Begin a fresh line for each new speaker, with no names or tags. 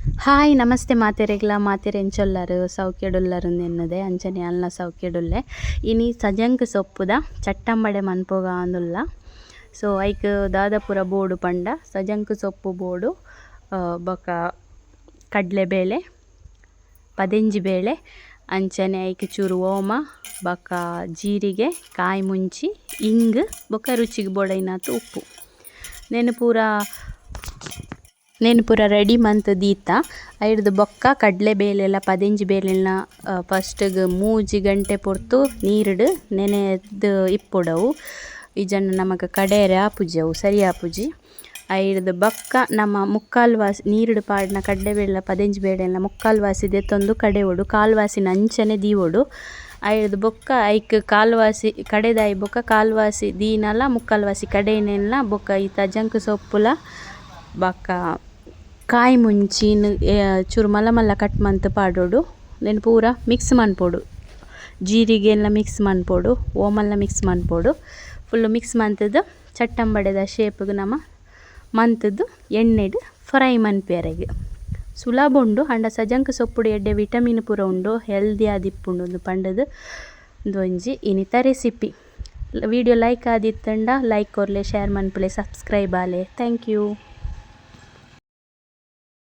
Hi ನಮಸ್ತೆ ಮಾತೆರೆಗ್ಲ ಮಾತೆರೆ ಎಂಚೊಲ್ಲರು ಸೌಖ್ಯಡುಲ್ಲರು ಎನ್ನದೆ ಅಂಚನೆ ಅಲ್ನ ಸೌಖ್ಯಡುಲ್ಲೆ. ಇನಿ ಸಜಂಕ್ ಸೊಪ್ಪುದ ಚಟ್ಟಂಬಡೆ ಮನ್ಪೋಗ ಆಂದುಲ್ಲ. ಸೊ ಐಕ್ ದಾದಾಪುರ ಬೋಡು ಪಂಡ ಸಜಂಕ್ ಸೊಪ್ಪು ಬೋಡು ಆ, ಬೊಕ ಕಡ್ಲೆಬೇಳೆ ಪದೆಂಜಿ ಬೇಳೆ ಅಂಚನೆ ಐಕ್ ಚೂರು ಓಮ ಬೊಕ ಜೀರಿಗೆ ಕಾಯಿ ಮುಂಚಿ ಇಂಗ್ ಬೊಕ ರುಚಿಗೆ ಬೋಡೈನಾತು ಉಪ್ಪು. ನೆನು ಪೂರ ನೆನು ಪೂರ ರೆಡಿ ಮಂತ್ ದೀತ. ಐರ್ದ್ ಬೊಕ್ಕ, ಕಡಲೆ ಬೇಲೆಲ್ಲ ಪದಿಂಜಿ ಬೇಲೆಲ್ಲ ಫಸ್ಟ್ಗೆ ಮೂಜಿ ಗಂಟೆ ಪೊರ್ತು ನೀರುಡ್ ನೆನೆದು ಇಪ್ಪುಡವು. ಇಜನ್ನು ನಮಕ್ ಕಡೇರೆ ಆಪುಜವು ಸರಿ ಆಪುಜಿ. ಐರ್ದ್ ಬೊಕ್ಕ, ನಮ್ಮ ಮುಕ್ಕಾಲು ವಾಸಿ ನೀರುಡು ಪಾಡ್ನ ಕಡ್ಲೆ ಬೇಳೆಲ ಪದೆಂಜಿ ಮುಕ್ಕಾಲು ಮುಕ್ಕಾಲ್ ವಾಸಿ ಕಡೆ ಒಡು ಕಾಲ್ ವಾಸಿನ ಅಂಚನೆ ದೀವೊಡು. ಐರ್ದ್ ಬೊಕ್ಕ, ಐಕ್ ಕಾಲ್ ವಾಸಿ ಕಡೆದಾಯಿ ಬೊಕ್ಕ ಕಾಲ್ ವಾಸಿ ದೀನಲ ಮುಕ್ಕಾಲ್ ವಾಸಿ ಕಡೆನೆಲ್ನ ಬೊಕ್ಕ ಈ ತಜಂಕ್ ಸೊಪ್ಪುಲ ಬೊಕ ಕಾಯಿ ಮುಂಚಿನ್ ಚೂರು ಮಲ್ಲ ಮಲ್ಲ ಕಟ್ ಮಂತ್ ಪಾಡೊಡು. ದೆನ್ ಪೂರ ಮಿಕ್ಸ್ ಮನ್ಪೊಡು ಎಲ್ಲ ಮಿಕ್ಸ್ ಮನ್ಪೊಡು ಓಮಲ್ಲ ಮಿಕ್ಸ್ ಮನ್ಪೊಡು ಫುಲ್ ಮಿಕ್ಸ್ ಮಂತದ್ದು ಚಟ್ಟಂಬಡೆದ ಶೇಪ್ಗೆ ನಮ ಮಂತುದ್ ಎಣ್ಣೆಡ್ ಫ್ರೈ ಮನ್ಪೆರೆಗ್ ಸುಲಭ ಉಂಡು ಆಂಡ ಸಜಂಕ್ ಸೊಪ್ಪುಡು ಎಡ್ಡೆ ವಿಟಮಿನ್ ಪೂರ ಉಂಡು, ಹೆಲ್ದಿ ಆದಿಪ್ಪುಂಡು ಒಂದು ಪಂಡದ್ ಉಂದೊಂಜಿ ಇನಿತ ರೆಸಿಪಿ. ವಿಡಿಯೋ ಲೈಕ್ ಆದಿತ್ತಂಡ, ಲೈಕ್ ಕೊರ್ಲೆ ಶೇರ್ ಮನ್ಪುಲೆ, ಸಬ್ಸ್ಕ್ರೈಬ್ ಆಲೆ. Thank you.